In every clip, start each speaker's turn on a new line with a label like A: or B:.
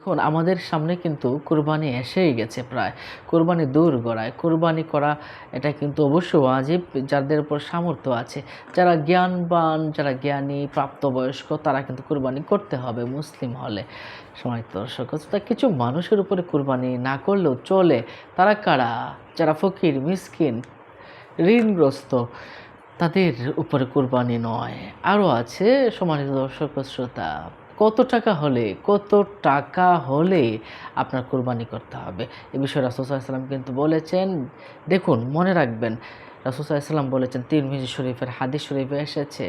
A: দেখুন, আমাদের সামনে কিন্তু কোরবানি এসেই গেছে প্রায়। কোরবানি দূর গড়ায়। কোরবানি করা, এটা কিন্তু অবশ্য ওয়াজিব, যাদের উপর সামর্থ্য আছে। যারা জ্ঞানবান, যারা জ্ঞানী, প্রাপ্তবয়স্ক, তারা কিন্তু কোরবানি করতে হবে মুসলিম হলে। সময় দর্শক তা কিছু মানুষের উপরে কোরবানি না করলেও চলে। তারা কারা? যারা ফকির, মিসকিন, ঋণগ্রস্ত, তাদের উপরে কোরবানি নয়। আরও আছে সম্মানিত দর্শক শ্রোতা। কত টাকা হলে, কত টাকা হলে আপনার কোরবানি করতে হবে? এ বিষয়ে রাসুসাল্লাম কিন্তু বলেছেন, দেখুন, মনে রাখবেন রাসুসাল্লাম বলেছেন তিরমিজি শরীফের হাদিস শরীফে এসেছে,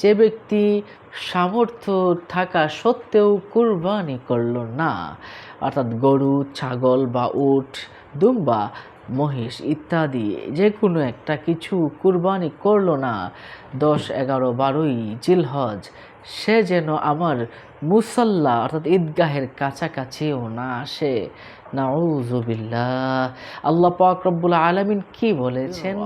A: যে ব্যক্তি সামর্থ্য থাকা সত্ত্বেও কুরবানি করল না, অর্থাৎ গরু, ছাগল বা উট, দুম্বা মহিষ ইত্যাদি যে কোনো একটা কিছু কুরবানি করল না। দশ এগারো বারোই জিলহজ সে যেন আমার মুসল্লা অর্থাৎ ঈদগাহের কাছাকাছিও না আসে। নাউজুবিল্লাহ আল্লাহ পাক রব্বুল আলামিন কি বলেছেন?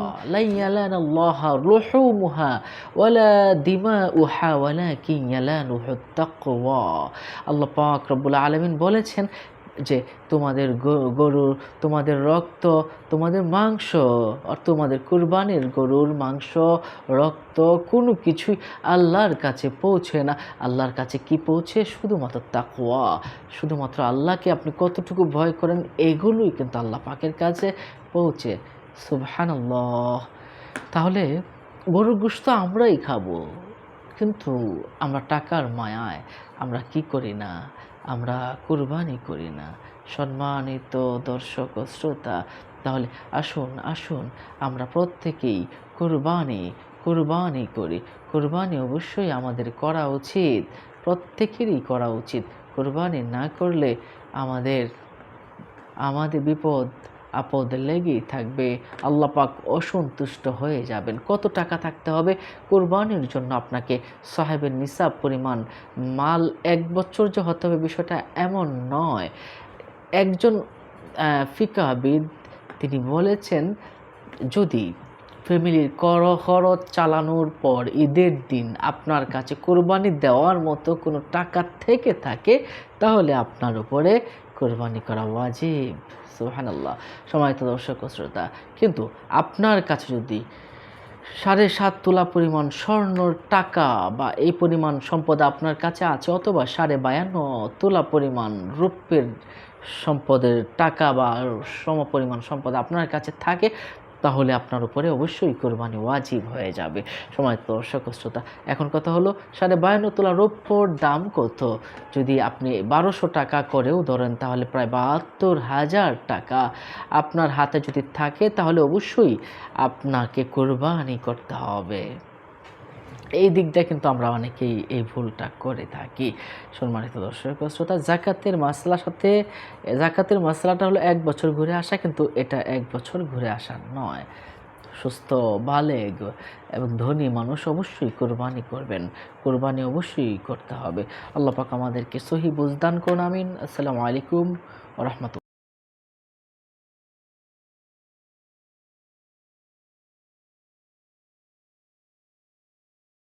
A: রুহুমুহা ওয়ালা দিমাউহা ওয়ালাকিন ইয়ালানুহু তাকওয়া আল্লাহ পাক রব্বুল আলামিন বলেছেন যে তোমাদের গরুর তোমাদের রক্ত, তোমাদের মাংস, আর তোমাদের কুরবানির গরুর মাংস, রক্ত, কোনো কিছুই আল্লাহর কাছে পৌঁছে না। আল্লাহর কাছে কি পৌঁছে? শুধুমাত্র তাকওয়া। শুধুমাত্র আল্লাহকে আপনি কতটুকু ভয় করেন, এগুলোই কিন্তু আল্লাহ পাকের কাছে পৌঁছে। সুবহানাল্লাহ। তাহলে গরুর গোশত আমরাই খাব। কিন্তু আমরা টাকার মায়ায় আমরা কি করি না? আমরা কুরবানি করি না। সম্মানিত দর্শক ও শ্রোতা, তাহলে আসুন আসুন আমরা প্রত্যেকেই কুরবানি কুরবানি করি। কুরবানি অবশ্যই আমাদের করা উচিত, প্রত্যেকেরই করা উচিত। কুরবানি না করলে আমাদের আমাদের বিপদ আপদ লেগেই থাকবে। আল্লাহ পাক অসন্তুষ্ট হয়ে যাবেন। কত টাকা থাকতে হবে? কোরবানির জন্য আপনাকে সাহেবের নিসাব পরিমাণ মাল এক বছর যে হতে হবে বিষয়টা এমন নয়। একজন ফিকাবিদ তিনি বলেছেন, যদি ফ্যামিলির কর খরচ চালানোর পর ঈদের দিন আপনার কাছে কোরবানি দেওয়ার মতো কোনো টাকা থেকে থাকে, তাহলে আপনার উপরে কোরবানি করা ওয়াজিব। সুবহানাল্লাহ। সময়ত দর্শক শ্রোতা। কিন্তু আপনার কাছে যদি সাড়ে সাত তোলা পরিমাণ স্বর্ণর টাকা বা এই পরিমাণ সম্পদ আপনার কাছে আছে, অথবা সাড়ে বায়ান্ন তোলা পরিমাণ রৌপ্যের সম্পদের টাকা বা সম পরিমাণ সম্পদ আপনার কাছে থাকে তাহলে আপনার উপরে অবশ্যই কোরবানি ওয়াজিব হয়ে যাবে। সময় দর্শক শ্রোতা, এখন কথা হলো সাড়ে বায়ান্ন তোলা রৌপ্যর দাম কত? যদি আপনি বারোশো টাকা করেও ধরেন, তাহলে প্রায় বাহাত্তর হাজার টাকা। আপনার হাতে যদি থাকে, তাহলে অবশ্যই আপনাকে কোরবানি করতে হবে। এই দিকটা কিন্তু আমরা অনেকেই এই ভুলটা করে থাকি। সম্মানিত দর্শক শ্রোতা, জাকাতের মাসলার সাথে, জাকাতের মাসলাটা হলো এক বছর ঘুরে আসা, কিন্তু এটা এক বছর ঘুরে আসা নয়। সুস্থ, বালেগ এবং ধনী মানুষ অবশ্যই কোরবানি করবেন। কোরবানি অবশ্যই করতে হবে। আল্লাহ পাক আমাদেরকে সহি বুঝদান করুন, আমিন। আসসালামু আলাইকুম রহমতুল্লাহ।